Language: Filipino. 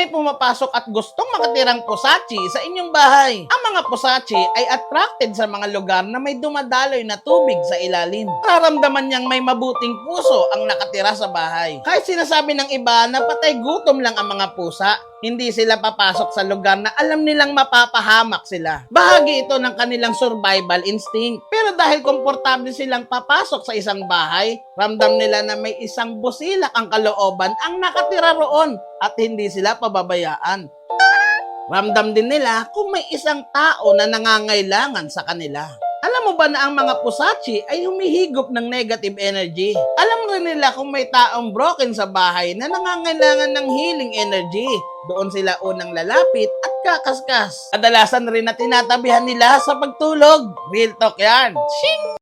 may pumapasok at gustong makatirang pusachi sa inyong bahay. Ang mga pusachi ay attracted sa mga lugar na may dumadaloy na tubig sa ilalim. Karamdaman niyang may mabuting puso ang nakatira sa bahay. Kahit sinasabi ng iba na patay gutom lang ang mga pusa, hindi sila papasok sa lugar na alam nilang mapapahamak sila. Bahagi ito ng kanilang survival instinct. Pero dahil komportable silang papasok sa isang bahay, ramdam nila na may isang busilak ang kalooban ang nakatira roon at hindi sila pababayaan. Ramdam din nila kung may isang tao na nangangailangan sa kanila. Alam mo ba na ang mga pusachi ay humihigop ng negative energy? Alam rin nila kung may taong broken sa bahay na nangangailangan ng healing energy. Doon sila unang lalapit at kakaskas. Kadalasan rin na tinatabihan nila sa pagtulog. Real talk yan. Shing!